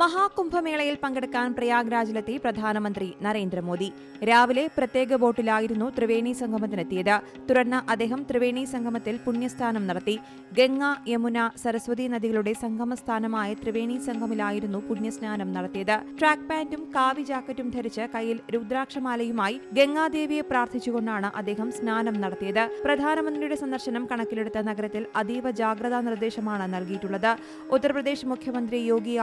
മഹാകുംഭമേളയിൽ പങ്കെടുക്കാൻ പ്രയാഗ്രാജിലെത്തി പ്രധാനമന്ത്രി നരേന്ദ്രമോദി. രാവിലെ പ്രത്യേക ബോട്ടിലായിരുന്നു ത്രിവേണി സംഗമത്തിനെത്തിയത്. തുടർന്ന് അദ്ദേഹം ത്രിവേണി സംഗമത്തിൽ പുണ്യസ്നാനം നടത്തി. ഗംഗ യമുന സരസ്വതി നദികളുടെ സംഗമസ്ഥാനമായ ത്രിവേണി സംഗമിലായിരുന്നു പുണ്യസ്നാനം നടത്തിയത്. ട്രാക്ക് പാന്റും കാവി ജാക്കറ്റും ധരിച്ച് കയ്യിൽ രുദ്രാക്ഷമാലയുമായി ഗംഗാദേവിയെ പ്രാർത്ഥിച്ചുകൊണ്ടാണ് അദ്ദേഹം സ്നാനം നടത്തിയത്. പ്രധാനമന്ത്രിയുടെ സന്ദർശനം കണക്കിലെടുത്ത നഗരത്തിൽ അതീവ ജാഗ്രതാ നിർദ്ദേശമാണ് നൽകിയിട്ടുള്ളത്. ഉത്തർപ്രദേശ് മുഖ്യമന്ത്രി യോഗി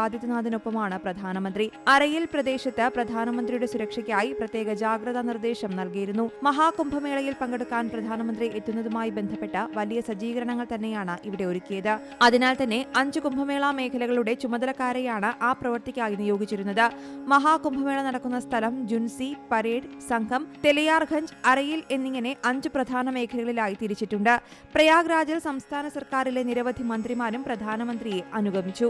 ആദിത്യനാഥിനൊപ്പമാണ് പ്രധാനമന്ത്രി. അരയിൽ പ്രദേശത്ത് പ്രധാനമന്ത്രിയുടെ സുരക്ഷയ്ക്കായി പ്രത്യേക ജാഗ്രതാ നിർദ്ദേശം നൽകിയിരുന്നു. മഹാകുംഭമേളയിൽ പങ്കെടുക്കാൻ പ്രധാനമന്ത്രി എത്തുന്നതുമായി ബന്ധപ്പെട്ട വലിയ സജ്ജീകരണങ്ങൾ തന്നെയാണ് ഇവിടെ ഒരുക്കിയത്. അതിനാൽ തന്നെ അഞ്ച് കുംഭമേള മേഖലകളുടെ ചുമതലക്കാരെയാണ് ആ പ്രവൃത്തിക്കായി നിയോഗിച്ചിരുന്നത്. മഹാകുംഭമേള നടക്കുന്ന സ്ഥലം ജുൻസി പരേഡ് സംഘം തെലിയാർഗഞ്ച് അരയിൽ എന്നിങ്ങനെ അഞ്ച് പ്രധാന മേഖലകളിലായി തിരിച്ചിട്ടുണ്ട്. പ്രയാഗ്രാജിൽ സംസ്ഥാന സർക്കാരിലെ നിരവധി മന്ത്രിമാരും പ്രധാനമന്ത്രിയെ അനുഗമിച്ചു.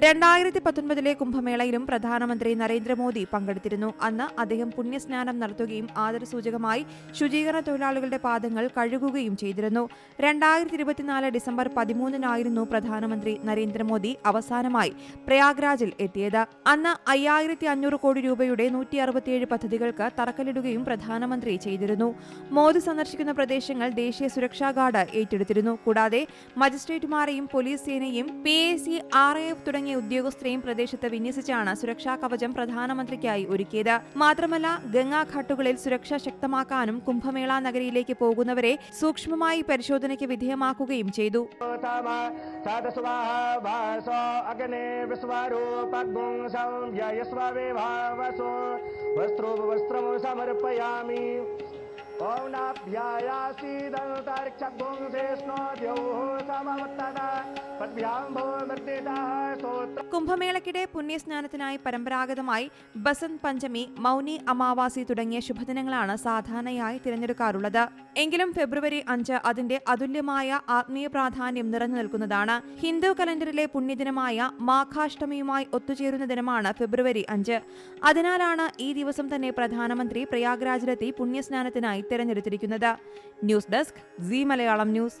രണ്ടായിരത്തി പത്തൊൻപതിലെ കുംഭമേളയിലും പ്രധാനമന്ത്രി നരേന്ദ്രമോദി പങ്കെടുത്തിരുന്നു. അന്ന് അദ്ദേഹം പുണ്യസ്നാനം നടത്തുകയും ആദരസൂചകമായി ശുചീകരണ തൊഴിലാളികളുടെ പാദങ്ങൾ കഴുകുകയും ചെയ്തിരുന്നു. രണ്ടായിരത്തി ഇരുപത്തിനാല് ഡിസംബർ പതിമൂന്നിനായിരുന്നു പ്രധാനമന്ത്രി നരേന്ദ്രമോദി അവസാനമായി പ്രയാഗ്രാജിൽ എത്തിയത്. അന്ന് അയ്യായിരത്തി അഞ്ഞൂറ് കോടി രൂപയുടെ നൂറ്റി അറുപത്തിയേഴ് പദ്ധതികൾക്ക് തറക്കല്ലിടുകയും പ്രധാനമന്ത്രി ചെയ്തിരുന്നു. മോദി സന്ദർശിക്കുന്ന പ്രദേശങ്ങൾ ദേശീയ സുരക്ഷാ ഗാർഡ് ഏറ്റെടുത്തിരുന്നു. കൂടാതെ മജിസ്ട്രേറ്റുമാരെയും പോലീസ് സേനയും P A C R F തുടങ്ങിയ തുടങ്ങിയ ഉദ്യോഗസ്ഥരെയും പ്രദേശത്ത് വിന്യസിച്ചാണ് സുരക്ഷാ കവചം പ്രധാനമന്ത്രിക്കായി ഒരുക്കിയത്. മാത്രമല്ല ഗംഗാഘാട്ടുകളിൽ സുരക്ഷ ശക്തമാക്കാനും കുംഭമേള നഗരിയിലേക്ക് പോകുന്നവരെ സൂക്ഷ്മമായി പരിശോധനയ്ക്ക് വിധേയമാക്കുകയും ചെയ്തു. വസ്ത്രം സമർപ്പയാമി ഓം കുംഭമേളയ്ക്കിടെ പുണ്യസ്നാനത്തിനായി പരമ്പരാഗതമായി ബസന്ത് പഞ്ചമി മൗനി അമാവാസി തുടങ്ങിയ ശുഭദിനങ്ങളാണ് സാധാരണയായി തിരഞ്ഞെടുക്കാറുള്ളത്. എങ്കിലും ഫെബ്രുവരി അഞ്ച് അതിന്റെ അതുല്യമായ ആത്മീയ പ്രാധാന്യം നിറഞ്ഞു നിൽക്കുന്നതാണ്. ഹിന്ദു കലണ്ടറിലെ പുണ്യദിനമായ മാഘാഷ്ടമിയുമായി ഒത്തുചേരുന്ന ദിനമാണ് ഫെബ്രുവരി അഞ്ച്. അതിനാലാണ് ഈ ദിവസം തന്നെ പ്രധാനമന്ത്രി പ്രയാഗ്രാജിലെത്തി പുണ്യസ്നാനത്തിനായി തെരഞ്ഞെടുത്തിരിക്കുന്നത്. News desk C Malayalam news.